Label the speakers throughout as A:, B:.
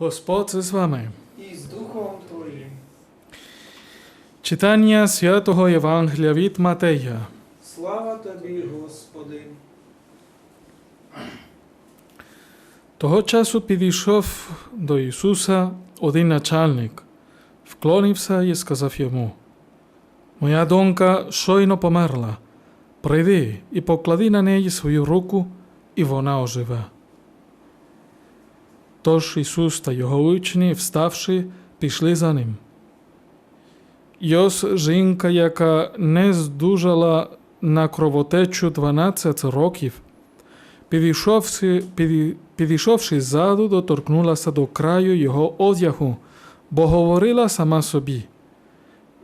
A: Господь з вами.
B: і з Духом Твоїм.
A: Читання святого Євангелія від Матея.
B: Слава Тобі, Господи.
A: Того часу підійшов до Ісуса один начальник, вклонився і сказав йому: Моя донька щойно померла. Прийди і поклади на неї свою руку, і вона оживе. Тож Ісус та його учні, вставши, пішли за ним. І ось жінка, яка не здужала на кровотечу 12 років, підійшовши, піді- підійшовши ззаду, доторкнулася до краю його одягу, бо говорила сама собі.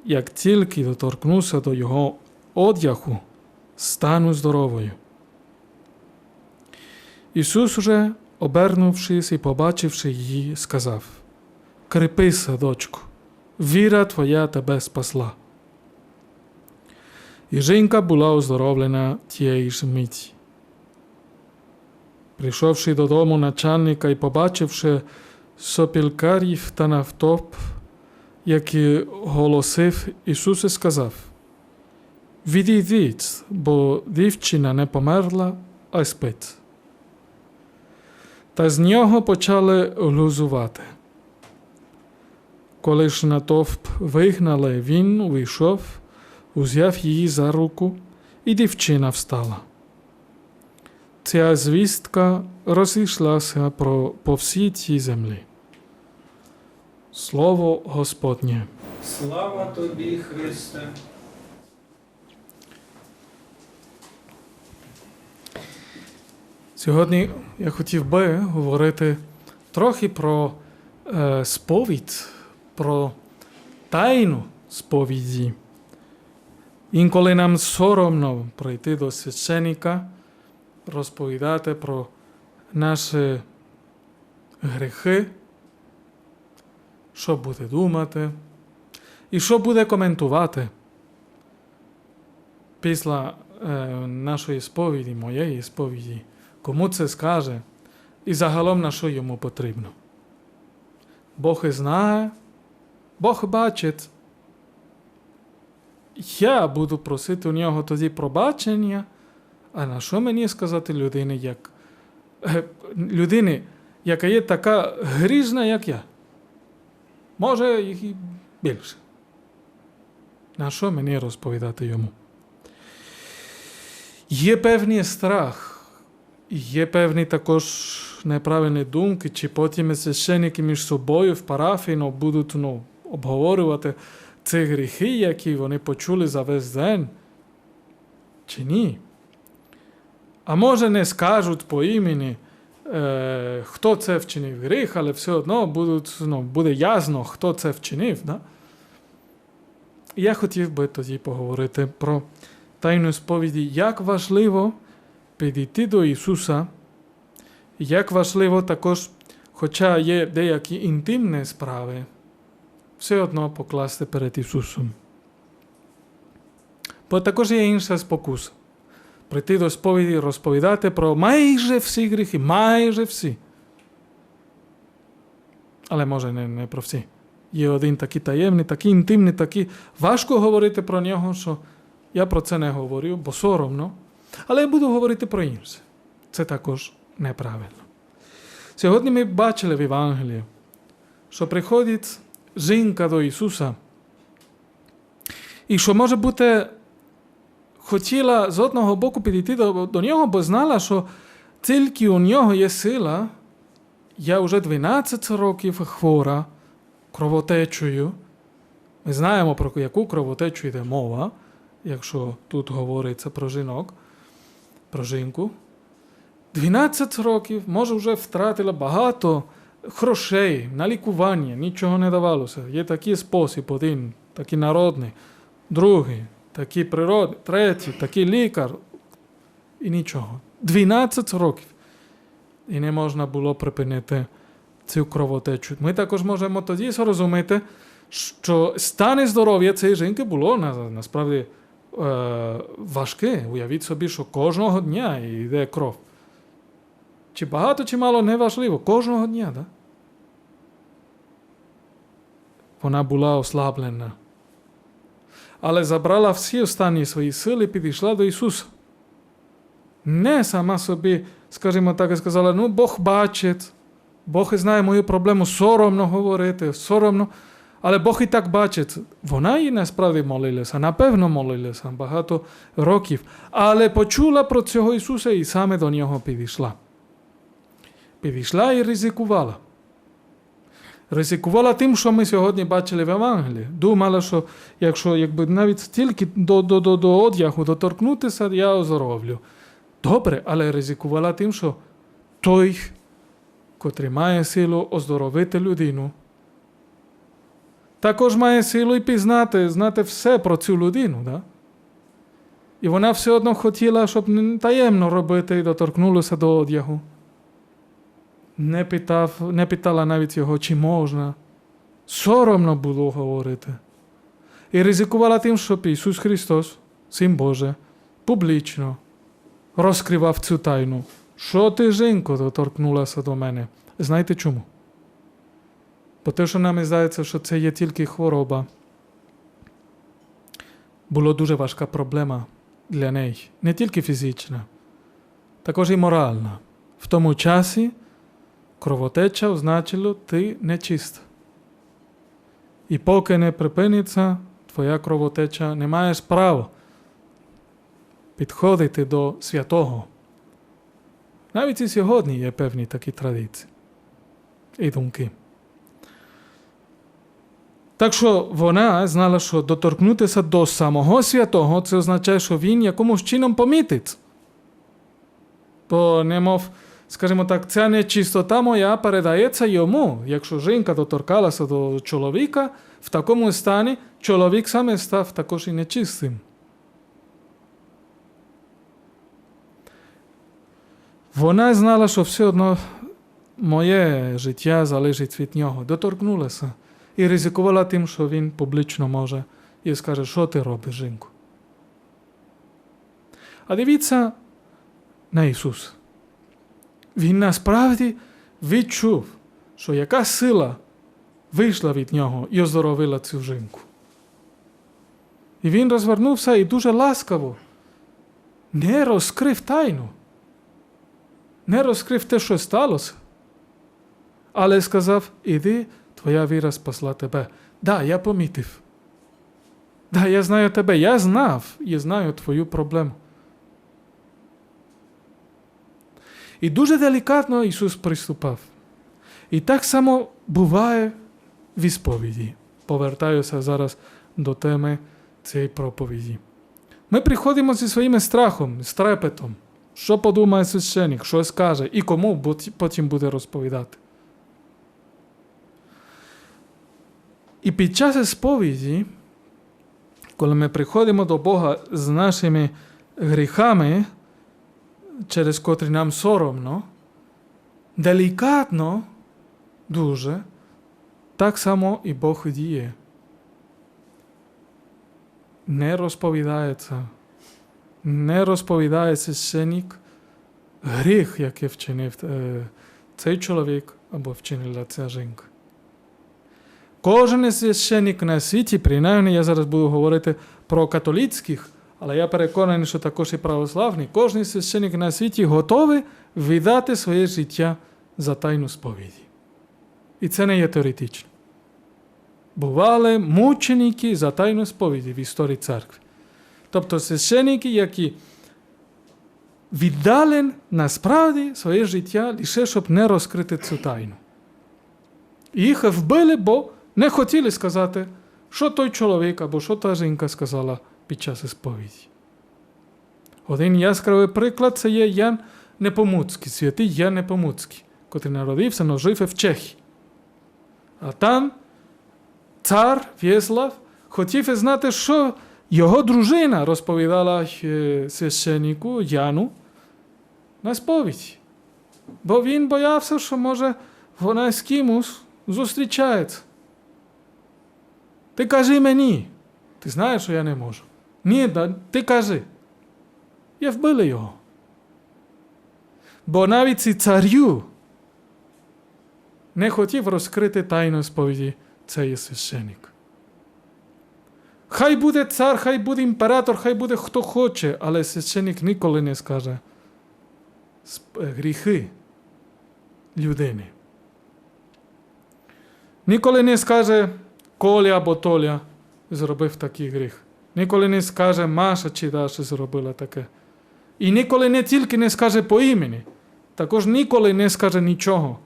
A: Як тільки доторкнуся до його одягу, стану здоровою. Ісус же, обернувшись і побачивши її, сказав: Крепися, дочко, віра твоя тебе спасла. І жінка була оздоровлена тієї ж миті. Прийшовши додому начальника і побачивши сопілкарів та навтоп, який голосив, Ісус і сказав: Відійдіть, бо дівчина не померла, а спить. Та з нього почали глузувати. Коли ж натовп вигнали, він увійшов, узяв її за руку, і дівчина встала. Ця звістка розійшлася про, по всій цій землі. Слово Господнє.
B: Слава Тобі, Христе.
A: Сьогодні я хотів би говорити трохи про е, сповідь, про тайну сповіді. Інколи нам соромно прийти до священника, розповідати про наші гріхи, що буде думати і що буде коментувати після е, нашої сповіді, моєї сповіді, кому це скаже і загалом на що йому потрібно. Бог і знає, Бог бачить. Я буду просити у нього тоді пробачення, а на що мені сказати людині, як е, людині, яка є така грізна, як я? Може, і більше. На що мені розповідати йому? Є певний страх, є певні також неправильні думки, чи потім священники між собою в парафії ну, будуть ну, обговорювати ці гріхи, які вони почули за весь день, чи ні. А може не скажуть по імені, е, хто це вчинив гріх, але все одно будуть, ну, буде ясно, хто це вчинив. Да? Я хотів би тоді поговорити про тайну сповіді, як важливо підійти до Ісуса, як важливо також, хоча є деякі інтимні справи, все одно покласти перед Ісусом. Бо також є інша спокуса. Прийти до сповіді розповідати про майже всі гріхи, майже всі. Але може не, не про всі. Є один такий таємний, такий інтимний, такий. Важко говорити про нього, що я про це не говорю, бо соромно. Але я буду говорити про інше. Це також неправильно. Сьогодні ми бачили в Євангелії, що приходить жінка до Ісуса, і що може бути хотіла з одного боку підійти до, до нього, бо знала, що тільки у нього є сила. Я вже 12 років хвора кровотечею. Ми знаємо, про яку кровотечу йде мова, якщо тут говориться про жінок, про жінку. 12 років, може, вже втратила багато грошей на лікування, нічого не давалося. Є такий спосіб, один, такий народний, другий, такий природний, третій, такий лікар. І нічого. 12 років. І не можна було припинити цю кровотечу. Ми також можемо тоді зрозуміти, що стан здоров'я цієї жінки було насправді важке. Уявіть собі, що кожного дня йде кров. Чи багато, чи мало, не важливо. Кожного дня, да? вона була ослаблена. Але забрала всі останні свої сили і підійшла до Ісуса. Не сама собі, скажімо так, і сказала: ну, Бог бачить, Бог знає мою проблему, соромно говорити, соромно. Але Бог і так бачить, вона і насправді молилася, напевно молилася багато років, але почула про цього Ісуса і саме до нього підійшла. Підійшла і ризикувала. Ризикувала тим, що ми сьогодні бачили в Евангелії. Думала, що якщо якби навіть тільки до, до, до, до одягу доторкнутися, я оздоровлю. Добре, але ризикувала тим, що той, котрий має силу оздоровити людину, також має силу і пізнати, знати все про цю людину. Да? І вона все одно хотіла, щоб не таємно робити і доторкнулася до одягу. Не, питав, не питала навіть його, чи можна. Соромно було говорити. І ризикувала тим, щоб Ісус Христос, Син Боже, публічно розкривав цю тайну. Що ти, жінко, доторкнулася до мене? Знаєте чому? Бо те, що нам здається, що це є тільки хвороба, було дуже важка проблема для неї. Не тільки фізична, також і моральна. В тому часі кровотеча означало ти нечиста. І поки не припиниться твоя кровотеча, не маєш права підходити до святого. Навіть і сьогодні є певні такі традиції і думки. Так що вона знала, що доторкнутися до самого святого, це означає, що він якомусь чином помітить. Бо немов, скажімо так, ця нечистота моя передається йому. Якщо жінка доторкалася до чоловіка, в такому стані чоловік саме став також і нечистим. Вона знала, що все одно моє життя залежить від нього. Доторкнулася і ризикувала тим, що він публічно може і скаже, що ти робиш, жінку. А дивіться на Ісус. Він насправді відчув, що яка сила вийшла від нього і оздоровила цю жінку. І він розвернувся і дуже ласкаво не розкрив тайну, не розкрив те, що сталося, але сказав: іди, твоя віра спасла тебе. Да, я помітив. Да, я знаю тебе, я знав і знаю твою проблему. І дуже делікатно Ісус приступав. І так само буває в ісповіді. Повертаюся зараз до теми цієї проповіді. Ми приходимо зі своїм страхом, з трепетом. Що подумає священник, що скаже і кому потім буде розповідати. І під час сповіді, коли ми приходимо до Бога з нашими гріхами, через котрі нам соромно, делікатно, дуже, так само і Бог діє. Не розповідається, не розповідає священник гріх, який вчинив е, цей чоловік або вчинила ця жінка. Кожен священник на світі, принаймні я зараз буду говорити про католицьких, але я переконаний, що також і православні, кожен священник на світі готовий віддати своє життя за тайну сповіді. І це не є теоретично. Бували мученики за тайну сповіді в історії церкви. Тобто священники, які віддали насправді своє життя лише щоб не розкрити цю тайну. Їх вбили, бо не хотіли сказати, що той чоловік або що та жінка сказала під час сповіді. Один яскравий приклад це є Ян Непомуцький, святий Ян Непомуцький, котрий народився, но жив в Чехії. А там цар В'єслав хотів знати, що його дружина розповідала священнику Яну на сповіді. Бо він боявся, що може вона з кимось зустрічається. Ти кажи мені. Ти знаєш, що я не можу. Ні, да, ти кажи. І вбили його. Бо навіть і царю не хотів розкрити тайну сповіді це є священик. Хай буде цар, хай буде імператор, хай буде хто хоче, але священик ніколи не скаже е, гріхи людини. Ніколи не скаже Коля або Толя зробив такий гріх. Ніколи не скаже Маша чи Даша зробила таке. І ніколи не тільки не скаже по імені, також ніколи не скаже нічого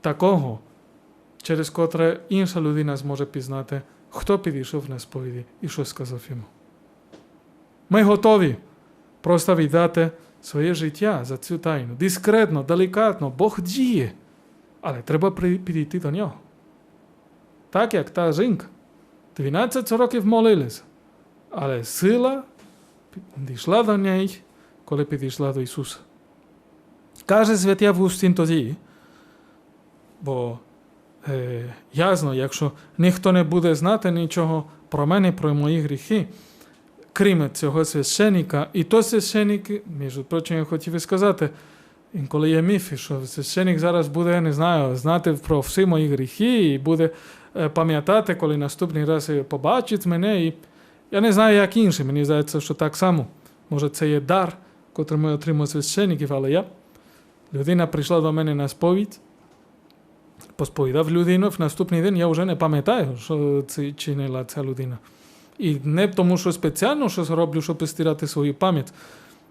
A: такого, через котре інша людина зможе пізнати, хто підійшов на сповіді і що сказав йому. Ми готові просто віддати своє життя за цю тайну. Дискретно, делікатно, Бог діє. Але треба підійти до нього. Так як та жінка. 12 років молилися. Але сила дійшла до неї, коли підійшла до Ісуса. Каже святий Августин тоді, бо е, ясно, якщо ніхто не буде знати нічого про мене, про мої гріхи, крім цього священника, і то священик, між прочим, я хотів і інколи є міфи, що священик зараз буде, не знаю, знати про всі мої гріхи і буде пам'ятати, коли наступний раз побачить мене. І я не знаю, як інше. Мені здається, що так само. Може, це є дар, котрий ми отримуємо священиків, але я. Людина прийшла до мене на сповідь, посповідав людину, в наступний день я вже не пам'ятаю, що це чинила ця людина. І не тому, що спеціально щось роблю, щоб стирати свою пам'ять,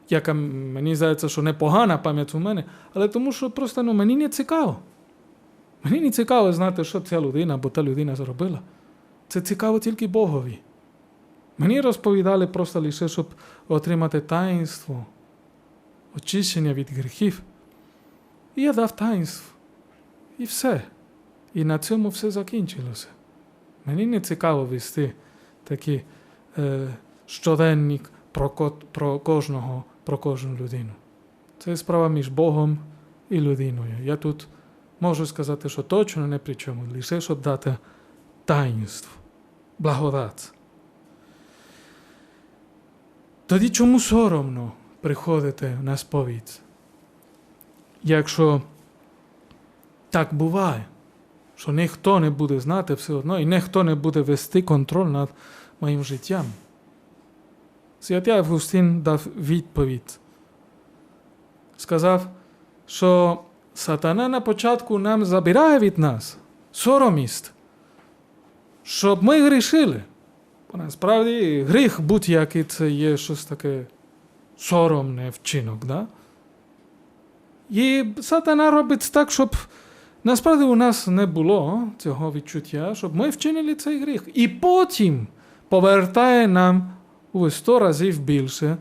A: яка мені здається, що непогана пам'ять у мене, але тому, що просто ну, мені не цікаво. Мені не цікаво знати, що ця людина або та людина зробила. Це цікаво тільки Богові. Мені розповідали просто лише, щоб отримати таїнство, очищення від гріхів. І я дав таїнство. І все. І на цьому все закінчилося. Мені не цікаво вести такий е, щоденник про, ко- про кожного, про кожну людину. Це справа між Богом і людиною. Я тут можу сказати, що точно не при чому, лише щоб дати таїнство, благодать. Тоді чому соромно приходити на сповідь? Якщо так буває, що ніхто не буде знати все одно, і ніхто не буде вести контроль над моїм життям. Святий Августин дав відповідь. Сказав, що сатана на початку нам забирає від нас соромість, щоб ми грішили. Бо насправді гріх будь-який це є щось таке соромне вчинок. Да? І сатана робить так, щоб насправді у нас не було цього відчуття, щоб ми вчинили цей гріх. І потім повертає нам у 100 разів більше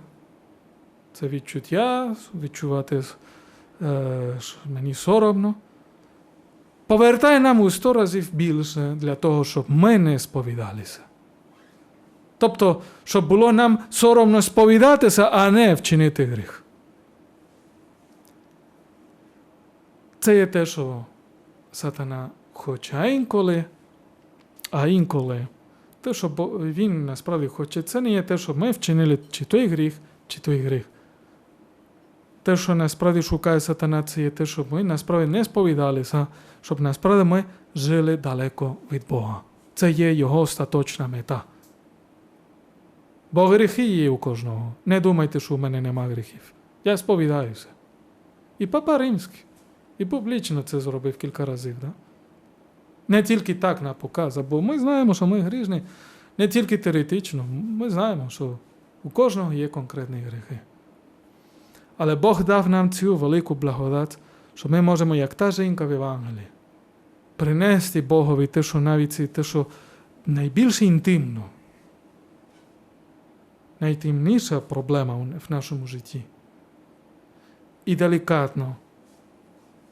A: це відчуття, відчувати, е, що мені соромно. Повертає нам у 100 разів більше для того, щоб ми не сповідалися. Тобто, щоб було нам соромно сповідатися, а не вчинити гріх. Це є те, що сатана хоче, інколи, а інколи, те, що він насправді хоче, це не є те, що ми вчинили чи той гріх, чи той гріх. Те, що насправді шукає сатана, це є те, щоб ми насправді не сповідалися, щоб насправді ми жили далеко від Бога. Це є його остаточна мета. Бо гріхи є у кожного. Не думайте, що у мене нема гріхів. Я сповідаюся. І папа римський. І публічно це зробив кілька разів. Да? Не тільки так на показ, бо ми знаємо, що ми грішні не тільки теоретично, ми знаємо, що у кожного є конкретні гріхи. Але Бог дав нам цю велику благодать, що ми можемо, як та жінка в Євангелії, принести Богові те, що навіть те, що найбільш інтимно, найтемніша проблема в нашому житті. І делікатно,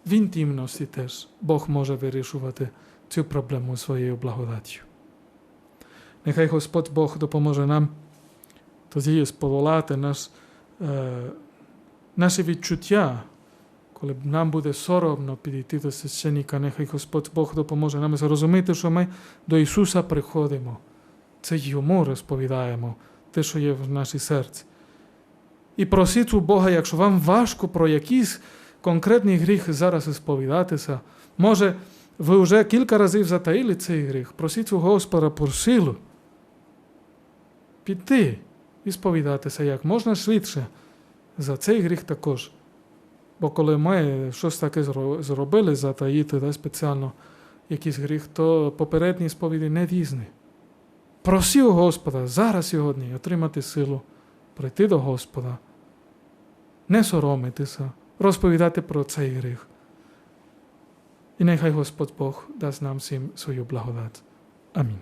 A: в інтимності теж Бог може вирішувати цю проблему своєю благодаттю. Нехай Господь Бог допоможе нам тоді споволати наш, е, наші відчуття, коли нам буде соромно підійти до священника, нехай Господь Бог допоможе нам зрозуміти, що ми до Ісуса приходимо. Це йому розповідаємо те, що є в нашій серці. І просіть у Бога, якщо вам важко про якийсь конкретний гріх зараз сповідатися, може ви вже кілька разів затаїли цей гріх, просіть у Господа про силу піти і сповідатися як можна швидше за цей гріх також. Бо коли ми щось таке зробили, затаїти да, спеціально якийсь гріх, то попередні сповіді не дійсні. Просі у Господа зараз сьогодні отримати силу, прийти до Господа, не соромитися, розповідати про цей гріх. І нехай Господь Бог дасть нам всім свою благодать. Амінь.